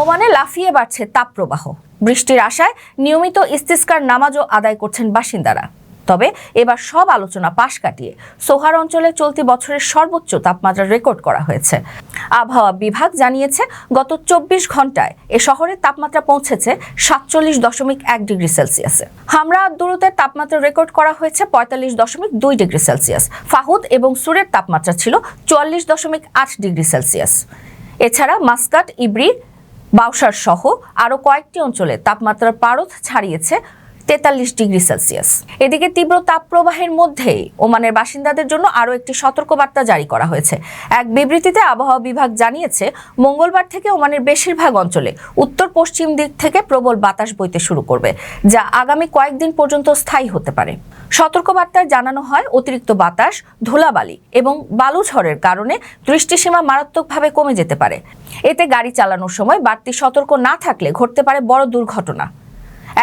ওমানে লাফিয়ে বাড়ছে তাপপ্রবাহ। বৃষ্টির আশায় নিয়মিত ইস্তিস্কার নামাজও আদায় করছেন বাসিন্দারা। তবে এবার সব আলোচনা পাশ কাটিয়ে সোহার অঞ্চলে চলতি বছরের সর্বোচ্চ তাপমাত্রা রেকর্ড করা হয়েছে। আবহাওয়া বিভাগ জানিয়েছে, গত চব্বিশ ঘন্টায় এ শহরের তাপমাত্রা পৌঁছেছে সাতচল্লিশ দশমিক এক ডিগ্রি সেলসিয়াসে হামরা দূরতের তাপমাত্রা রেকর্ড করা হয়েছে পঁয়তাল্লিশ দশমিক দুই ডিগ্রি সেলসিয়াস। ফাহুদ এবং সুরের তাপমাত্রা ছিল চুয়াল্লিশ দশমিক আট ডিগ্রি সেলসিয়াস। এছাড়া মাস্কাট, ইব্রি বাউসার সহ আরও কয়েকটি অঞ্চলে তাপমাত্রার পারদ ছাড়িয়েছে তেতাল্লিশ ডিগ্রি সেলসিয়াস। এদিকে তীব্র তাপপ্রবাহের মধ্যেই ওমানের বাসিন্দাদের জন্য আরও একটি সতর্কবার্তা জারি করা হয়েছে। এক বিবৃতিতে আবহাওয়া বিভাগ জানিয়েছে, মঙ্গলবার থেকে ওমানের বেশিরভাগ অঞ্চলে উত্তর পশ্চিম দিক থেকে প্রবল বাতাস বইতে শুরু করবে, যা আগামী কয়েকদিন পর্যন্ত স্থায়ী হতে পারে। সতর্কবার্তায় জানানো হয়, অতিরিক্ত বাতাস, ধুলাবালি এবং বালু ঝড়ের কারণে দৃষ্টিসীমা মারাত্মকভাবে কমে যেতে পারে। এতে গাড়ি চালানোর সময় বাড়তি সতর্ক না থাকলে ঘটতে পারে বড় দুর্ঘটনা।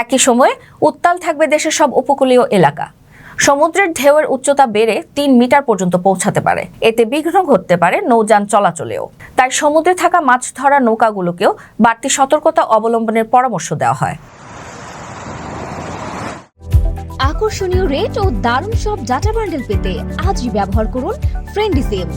একই সময়ে উত্তাল থাকবে দেশের সব উপকূলীয় এলাকা। সমুদ্রের ঢেউয়ের উচ্চতা বেড়ে তিন মিটার পর্যন্ত পৌঁছাতে পারে। এতে বিঘ্ন ঘটতে পারে নৌযান চলাচলেও। তাই সমুদ্রে থাকা মাছ ধরা নৌকাগুলোকেও বাড়তি সতর্কতা অবলম্বনের পরামর্শ দেওয়া হয়। আকর্ষণীয় রেট ও দারুণ সব ডাটা বান্ডেল পেতে আজই ব্যবহার করুন ফ্রেন্ডি সিম